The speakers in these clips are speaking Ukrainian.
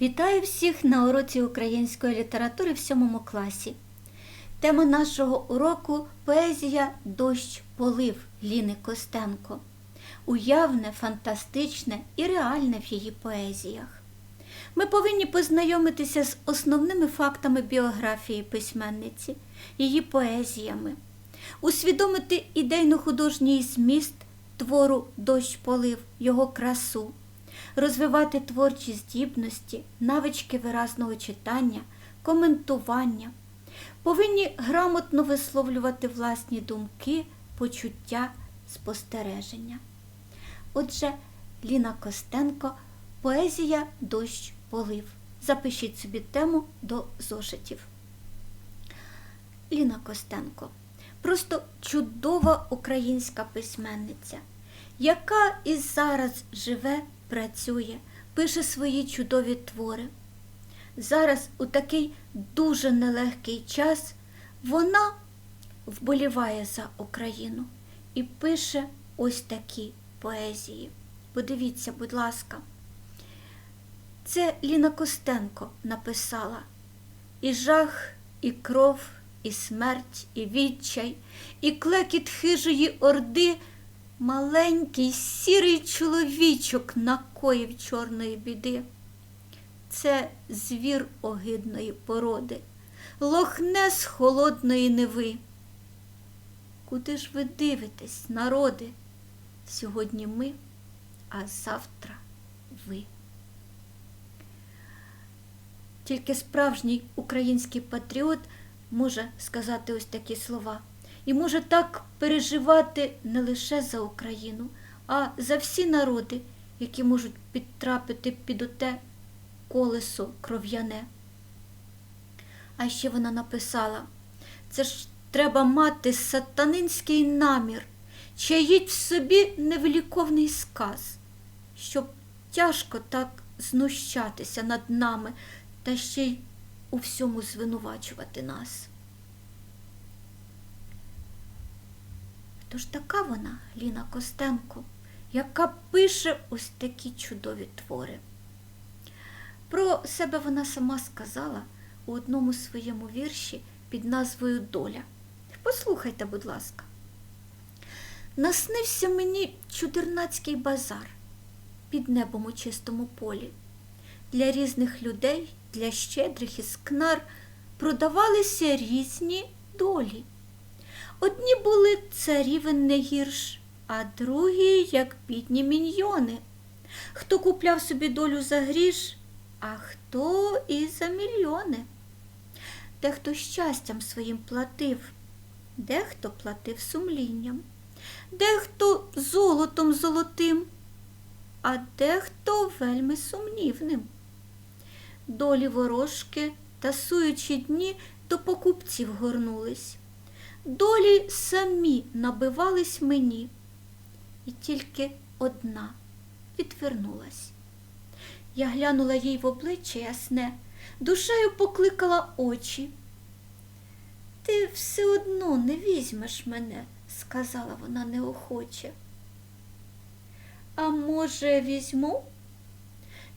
Вітаю всіх на уроці української літератури в сьомому класі. Тема нашого уроку поезія Дощ полив Ліни Костенко. Уявне, фантастичне і реальне в її поезіях. Ми повинні познайомитися з основними фактами біографії письменниці, її поезіями, усвідомити ідейно-художній зміст твору Дощ полив, його красу, розвивати творчі здібності, навички виразного читання, коментування. Повинні грамотно висловлювати власні думки, почуття, спостереження. Отже, Ліна Костенко, поезія Дощ полив. Запишіть собі тему до зошитів. Ліна Костенко просто чудова українська письменниця, яка і зараз живе, працює, пише свої чудові твори. Зараз, у такий дуже нелегкий час, вона вболіває за Україну і пише ось такі поезії. Подивіться, будь ласка. Це Ліна Костенко написала і жах, і кров, і смерть, і відчай, і клекіт хижої орди. Маленький сірий чоловічок накоїв чорної біди. Це звір огидної породи, лохне з холодної неви. Куди ж ви дивитесь, народи? Сьогодні ми, а завтра ви. Тільки справжній український патріот може сказати ось такі слова і може так переживати не лише за Україну, а за всі народи, які можуть підтрапити під оте колесо кров'яне. А ще вона написала, це ж треба мати сатанинський намір, чаїть в собі невеликовний сказ, щоб тяжко так знущатися над нами та ще й у всьому звинувачувати нас. Ж така вона, Ліна Костенко, яка пише ось такі чудові твори? Про себе вона сама сказала у одному своєму вірші під назвою Доля. Послухайте, будь ласка. Наснився мені чудернацький базар під небом у чистому полі. Для різних людей, для щедрих і скнар продавалися різні долі. Одні були царівен не гірш, а другі, як бідні міньйони. Хто купляв собі долю за гріш, а хто і за мільйони. Дехто щастям своїм платив, дехто платив сумлінням, дехто золотом золотим, а дехто вельми сумнівним. Долі ворожки, тасуючи дні, до покупців горнулись. Долі самі набивались мені, і тільки одна відвернулась. Я глянула їй в обличчя ясне, душею покликала очі. Ти все одно не візьмеш мене, сказала вона неохоче. А може, візьму?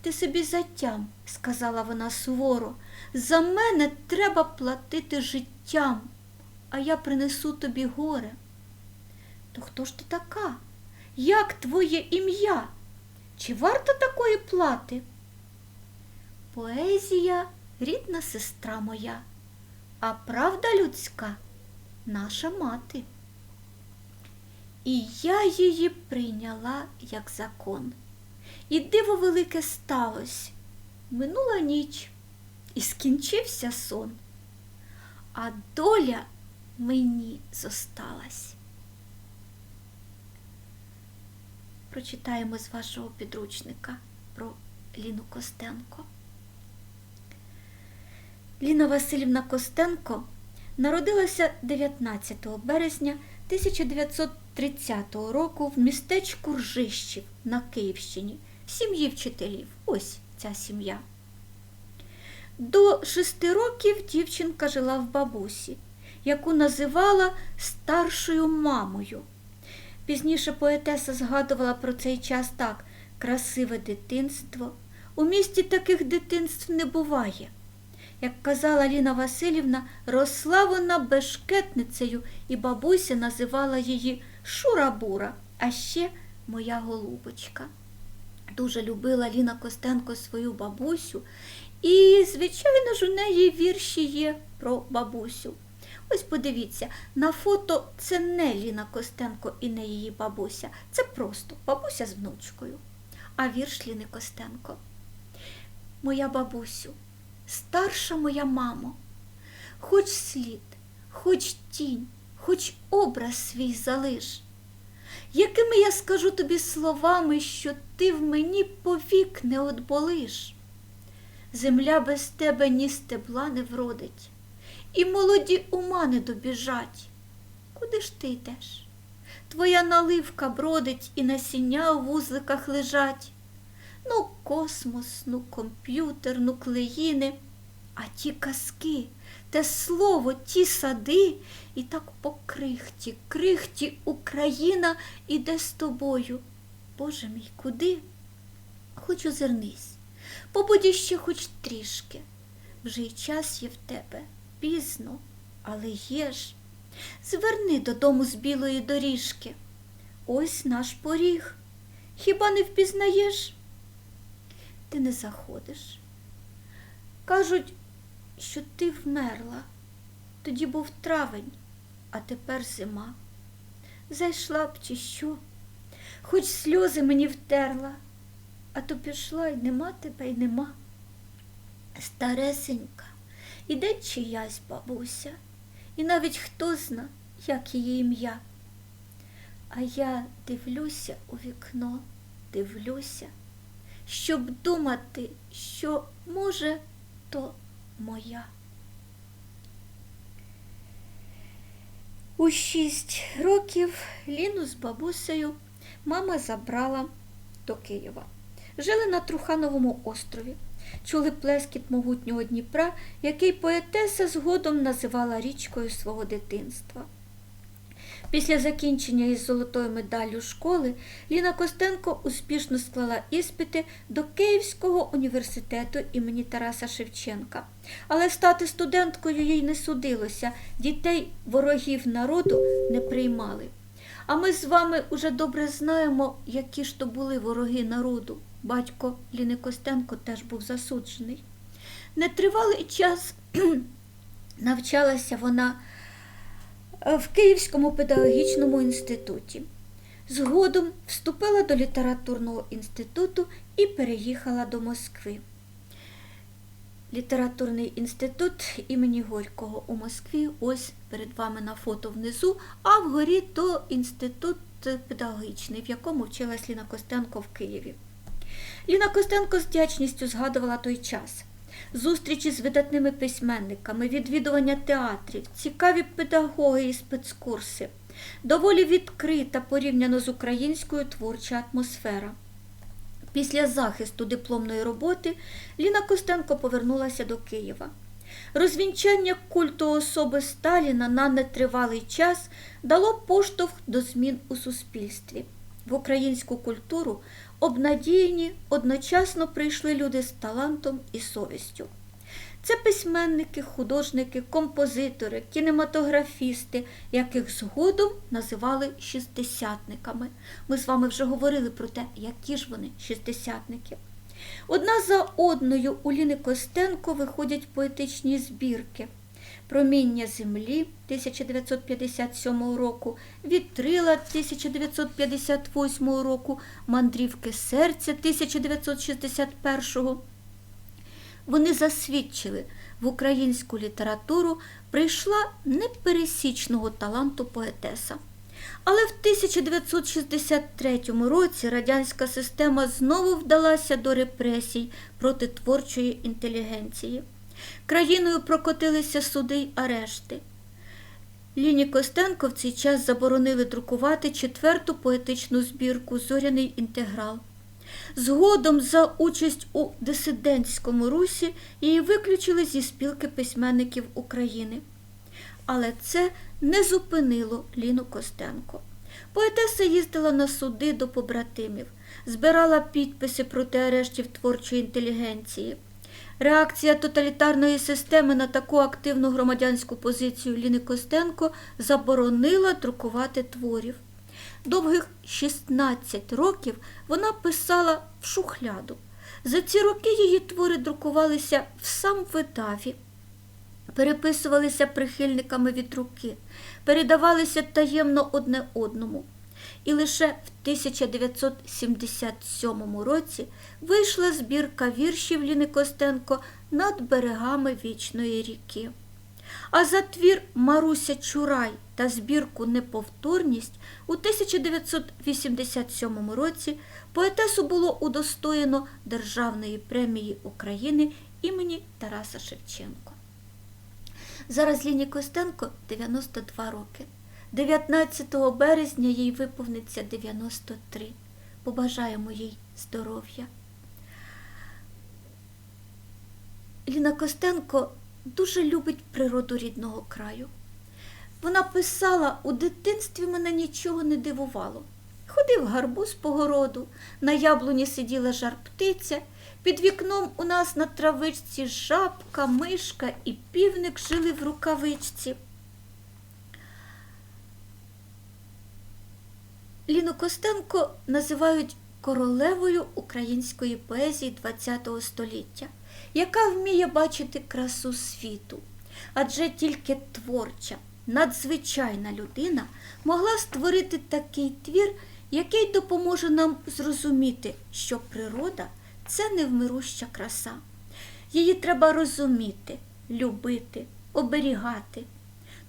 Ти собі затям, сказала вона суворо, за мене треба платити життям, а я принесу тобі горе. То хто ж ти така? Як твоє ім'я? Чи варто такої плати? Поезія рідна сестра моя, а правда людська наша мати. І я її прийняла як закон. І диво велике сталося. Минула ніч і скінчився сон, а доля мені зосталась. Прочитаємо з вашого підручника про Ліну Костенко. Ліна Васильівна Костенко народилася 19 березня 1930 року в містечку Ржищів на Київщині в сім'ї вчителів. Ось ця сім'я. До шести років дівчинка жила в бабусі, яку називала старшою мамою. Пізніше поетеса згадувала про цей час так красиве дитинство, У місті таких дитинств не буває. Як казала Ліна Васильівна, росла вона бешкетницею, і бабуся називала її Шура-Бура, а ще моя голубочка. Дуже любила Ліна Костенко свою бабусю, і, звичайно ж, у неї вірші є про бабусю. Ось подивіться, на фото це не Ліна Костенко і не її бабуся. Це просто бабуся з внучкою. А вірш Ліни Костенко. Моя бабусю, старша моя мамо, хоч слід, хоч тінь, хоч образ свій залиш. Якими я скажу тобі словами, що ти в мені повік не отболиш? Земля без тебе ні стебла не вродить, і молоді ума не добіжать. Куди ж ти йдеш? Твоя наливка бродить і насіння у вузликах лежать. Ну, космос, ну, комп'ютер, ну, клеїни, а ті казки, те слово, ті сади, і так по крихті, крихті Україна іде з тобою. Боже мій, куди? Хоч озирнись, побудь ще хоч трішки. Вже й час є в тебе, пізно, але є ж. Зверни додому з білої доріжки. Ось наш поріг. Хіба не впізнаєш? Ти не заходиш. Кажуть, що ти вмерла. Тоді був травень, а тепер зима. Зайшла б чи що, хоч сльози мені втерла, а то пішла й нема тебе й нема. Старесенька, іде чиясь бабуся, і навіть хто зна, як її ім'я. А я дивлюся у вікно, дивлюся, щоб думати, що, може, то моя. У шість років Ліну з бабусею мама забрала до Києва. Жили на Трухановому острові, чули плескіт могутнього Дніпра, який поетеса згодом називала річкою свого дитинства. Після закінчення із золотою медаллю школи Ліна Костенко успішно склала іспити до Київського університету імені Тараса Шевченка. Але стати студенткою їй не судилося, дітей ворогів народу не приймали. А ми з вами уже добре знаємо, які ж то були вороги народу. Батько Ліни Костенко теж був засуджений. Нетривалий час навчалася вона в Київському педагогічному інституті. Згодом вступила до літературного інституту і переїхала до Москви. Літературний інститут імені Горького у Москві, ось перед вами на фото внизу, а вгорі то інститут педагогічний, в якому вчилась Ліна Костенко в Києві. Ліна Костенко з вдячністю згадувала той час. Зустрічі з видатними письменниками, відвідування театрів, цікаві педагоги і спецкурси, доволі відкрита порівняно з українською творча атмосфера. Після захисту дипломної роботи Ліна Костенко повернулася до Києва. Розвінчання культу особи Сталіна на нетривалий час дало поштовх до змін у суспільстві. В українську культуру обнадіяні одночасно прийшли люди з талантом і совістю. Це письменники, художники, композитори, кінематографісти, яких згодом називали шістдесятниками. Ми з вами вже говорили про те, які ж вони шістдесятники. Одна за одною у Ліни Костенко виходять поетичні збірки. Проміння землі 1957 року, Вітрила 1958 року, Мандрівки серця 1961. Вони засвідчили, в українську літературу прийшла непересічного таланту поетеса. Але в 1963 році радянська система знову вдалася до репресій проти творчої інтелігенції. Країною прокотилися суди й арешти. Ліні Костенко в цей час заборонили друкувати четверту поетичну збірку Зоряний інтеграл. Згодом за участь у дисидентському русі її виключили зі спілки письменників України. Але це не зупинило Ліну Костенко. Поетеса їздила на суди до побратимів, збирала підписи проти арештів творчої інтелігенції. Реакція тоталітарної системи на таку активну громадянську позицію Ліни Костенко заборонила друкувати творів. Довгих 16 років вона писала в шухляду. За ці роки її твори друкувалися в сам видаві, переписувалися прихильниками від руки, передавалися таємно одне одному. І лише в 1977 році вийшла збірка віршів Ліни Костенко над берегами вічної ріки. А за твір Маруся Чурай та збірку Неповторність у 1987 році поетесу було удостоєно Державної премії України імені Тараса Шевченко. Зараз Ліні Костенко 92 роки. 19 березня їй виповниться 93. Побажаємо їй здоров'я. Ліна Костенко дуже любить природу рідного краю. Вона писала, у дитинстві мене нічого не дивувало. Ходив гарбуз по городу, на яблуні сиділа жар птиця, під вікном у нас на травичці жабка, мишка і півник жили в рукавичці. Ліну Костенко називають королевою української поезії ХХ століття, яка вміє бачити красу світу. Адже тільки творча, надзвичайна людина могла створити такий твір, який допоможе нам зрозуміти, що природа це невмируща краса. Її треба розуміти, любити, оберігати.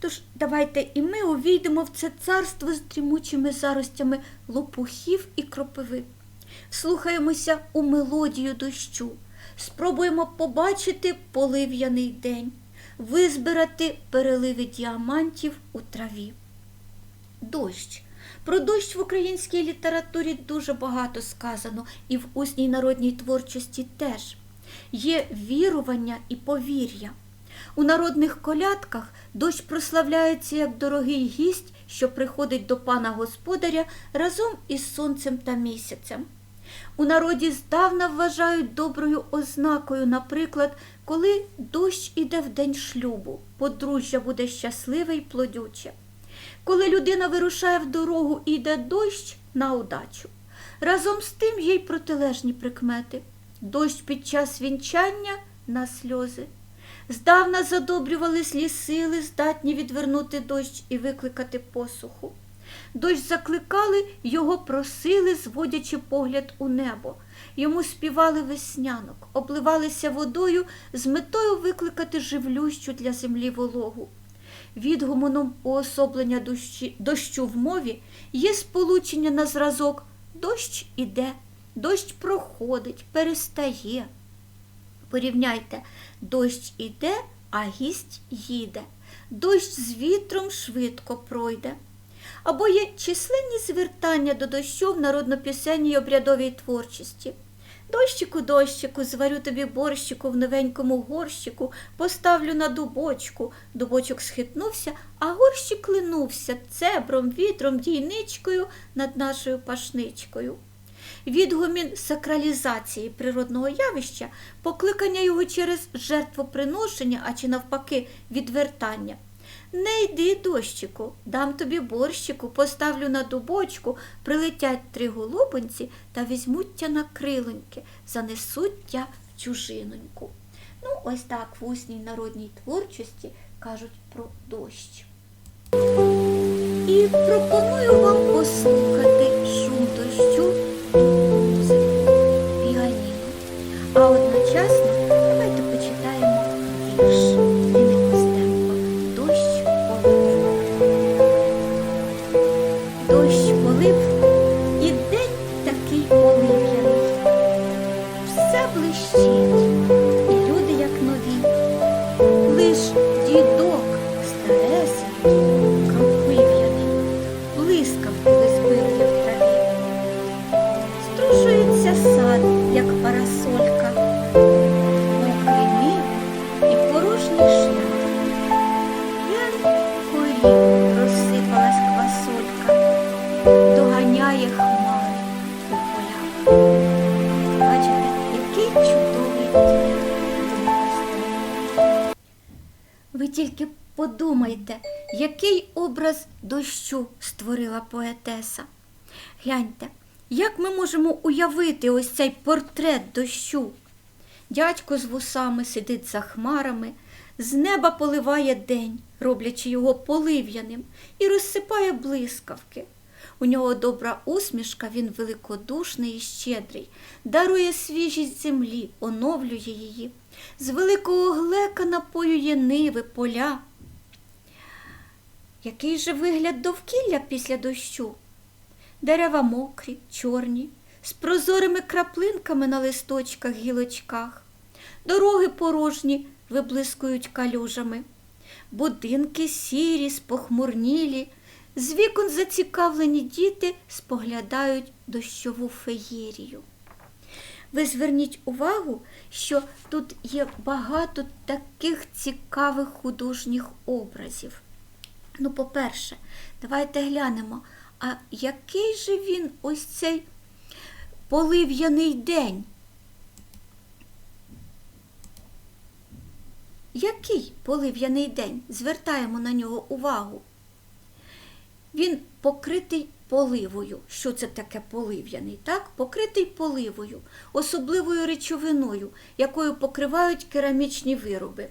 Тож давайте і ми увійдемо в це царство з дрімучими заростями лопухів і кропиви. Слухаємося у мелодію дощу, спробуємо побачити полив'яний день, визбирати переливи діамантів у траві. Дощ. Про дощ в українській літературі дуже багато сказано, і в усній народній творчості теж. Є вірування і повір'я. У народних колядках дощ прославляється як дорогий гість, що приходить до пана господаря разом із сонцем та місяцем. У народі здавна вважають доброю ознакою, наприклад, коли дощ іде в день шлюбу, подружжя буде щасливе й плодюче. Коли людина вирушає в дорогу і йде дощ на удачу. Разом з тим є й протилежні прикмети. Дощ під час вінчання на сльози. Здавна задобрювались лісили, здатні відвернути дощ і викликати посуху. Дощ закликали, його просили, зводячи погляд у небо. Йому співали веснянок, обливалися водою з метою викликати живлющу для землі вологу. Відгумоном уособлення дощі, дощу в мові є сполучення на зразок дощ іде, дощ проходить, перестає. Порівняйте, дощ іде, а гість їде. Дощ з вітром швидко пройде. Або є численні звертання до дощу в народнопісенній обрядовій творчості. Дощику, дощику, зварю тобі борщику в новенькому горщику, поставлю на дубочку. Дубочок схитнувся, а горщик линувся цебром, вітром, дійничкою над нашою пашничкою. Відгумін сакралізації природного явища, покликання його через жертвоприношення, а чи навпаки відвертання. Не йди, дощику, дам тобі борщику, поставлю на дубочку, прилетять три голубоньці та візьмуть тя на крилоньки, занесуть тя в чужиноньку. Ну, ось так в усній народній творчості кажуть про дощ. І пропоную вам послухати шум дощу А одночасно тільки подумайте, який образ дощу створила поетеса. Гляньте, як ми можемо уявити ось цей портрет дощу? Дядько з вусами сидить за хмарами, з неба поливає день, роблячи його полив'яним, і розсипає блискавки. У нього добра усмішка, він великодушний і щедрий, дарує свіжість землі, оновлює її. З великого глека напоює ниви, поля. Який же вигляд довкілля після дощу? Дерева мокрі, чорні, з прозорими краплинками на листочках, гілочках. Дороги порожні виблискують калюжами. Будинки сірі, спохмурнілі, з вікон зацікавлені діти споглядають дощову феєрію. Ви зверніть увагу, що тут є багато таких цікавих художніх образів. Ну, по-перше, давайте глянемо, а який же він ось цей полив'яний день? Який полив'яний день? Звертаємо на нього увагу. Він покритий поливою. Що це таке полив'яний? Так? Покритий поливою, особливою речовиною, якою покривають керамічні вироби.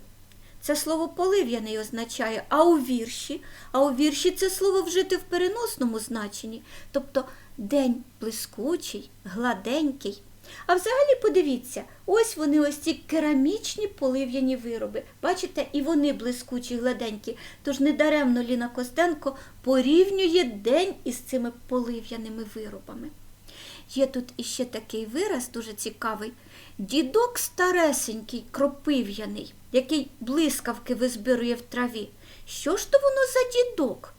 Це слово полив'яний означає, а у вірші, а у вірші це слово вжити в переносному значенні, тобто день блискучий, гладенький. А взагалі подивіться, ось вони ось ці керамічні полив'яні вироби. Бачите, і вони блискучі, гладенькі. Тож недаремно Ліна Костенко порівнює день із цими полив'яними виробами. Є тут іще такий вираз, дуже цікавий. Дідок старесенький, кропив'яний, який блискавки визбирує в траві. Що ж то воно за дідок?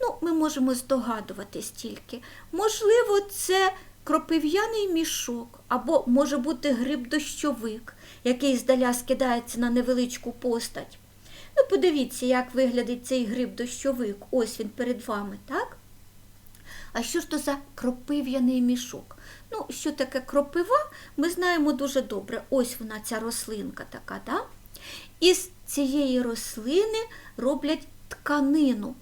Ну, ми можемо здогадуватись тільки. Можливо, це кропив'яний мішок, або може бути гриб-дощовик, який здаля скидається на невеличку постать. Ну, подивіться, як виглядить цей гриб-дощовик. Ось він перед вами, так? А що ж то за кропив'яний мішок? Ну, що таке кропива, ми знаємо дуже добре. Ось вона, ця рослинка така, да? Із цієї рослини роблять тканину,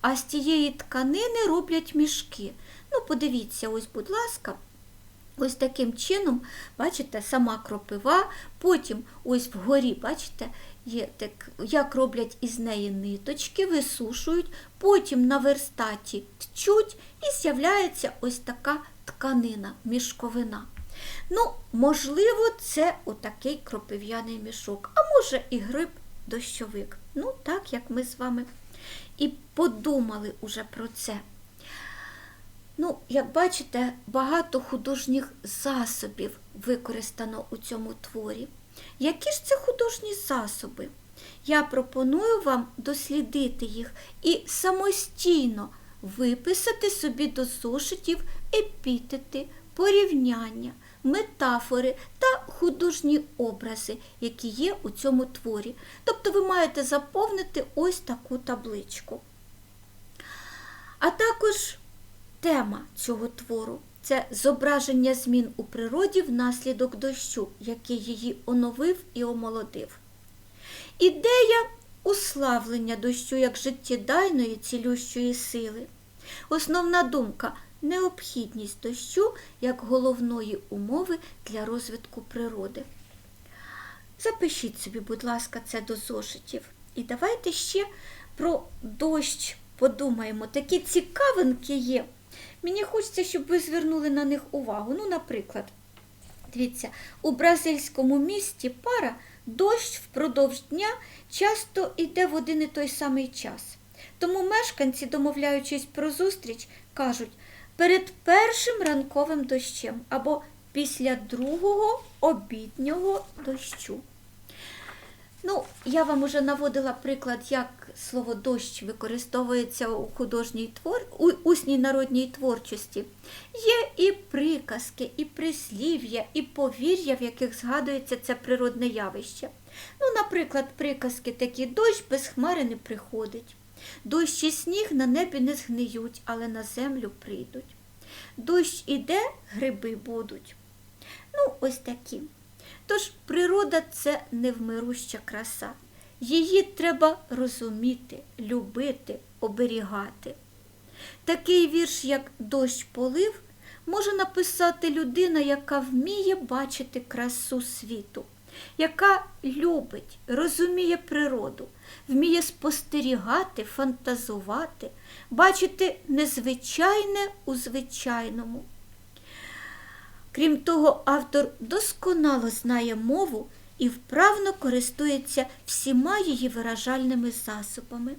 а з тієї тканини роблять мішки. Ну, подивіться, ось, будь ласка, ось таким чином, бачите, сама кропива, потім ось вгорі, бачите, є так, як роблять із неї ниточки, висушують, потім на верстаті тчуть і з'являється ось така тканина, мішковина. Ну, можливо, це отакий кропив'яний мішок, а може і гриб дощовик. Ну, так як ми з вами і подумали уже про це. Ну, як бачите, багато художніх засобів використано у цьому творі. Які ж це художні засоби? Я пропоную вам дослідити їх і самостійно виписати собі до зошитів епітети, порівняння, метафори та художні образи, які є у цьому творі. Тобто ви маєте заповнити ось таку табличку. А також тема цього твору це зображення змін у природі внаслідок дощу, який її оновив і омолодив. Ідея уславлення дощу як життєдайної цілющої сили. Основна думка необхідність дощу як головної умови для розвитку природи. Запишіть собі, будь ласка, це до зошитів. І давайте ще про дощ подумаємо. Такі цікавинки є. Мені хочеться, щоб ви звернули на них увагу. Ну, наприклад, дивіться, у бразильському місті пара дощ впродовж дня часто йде в один і той самий час. Тому мешканці, домовляючись про зустріч, кажуть перед першим ранковим дощем або після другого обіднього дощу. Ну, я вам уже наводила приклад, як слово дощ використовується у художній твор, у усній народній творчості. Є і приказки, і прислів'я, і повір'я, в яких згадується це природне явище. Ну, наприклад, приказки такі дощ без хмари не приходить. Дощ і сніг на небі не згниють, але на землю прийдуть. Дощ іде, гриби будуть. Ну, ось такі. Тож природа це невмируща краса. її треба розуміти, любити, оберігати. Такий вірш, як Дощ полив, може написати людина, яка вміє бачити красу світу, яка любить, розуміє природу, вміє спостерігати, фантазувати, бачити незвичайне у звичайному. Крім того, автор досконало знає мову і вправно користується всіма її виражальними засобами.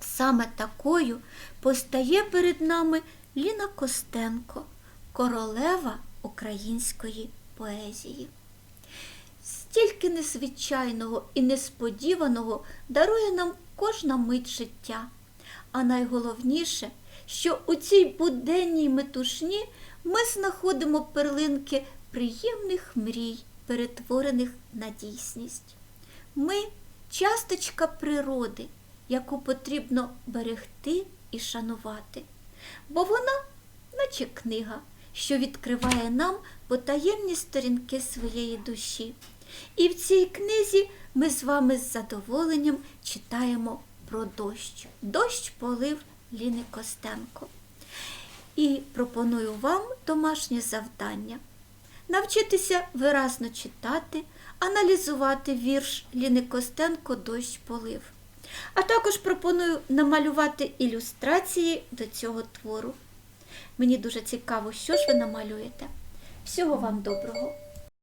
Саме такою постає перед нами Ліна Костенко, королева української поезії. Стільки незвичайного і несподіваного дарує нам кожна мить життя. А найголовніше, що у цій буденній метушні ми знаходимо перлинки приємних мрій, перетворених на дійсність. Ми часточка природи, яку потрібно берегти і шанувати, бо вона, наче книга, що відкриває нам потаємні сторінки своєї душі. І в цій книзі ми з вами з задоволенням читаємо про дощ. Дощ полив Ліни Костенко. І пропоную вам домашнє завдання навчитися виразно читати, аналізувати вірш Ліни Костенко Дощ полив. А також пропоную намалювати ілюстрації до цього твору. Мені дуже цікаво, що ж ви намалюєте. Всього вам доброго!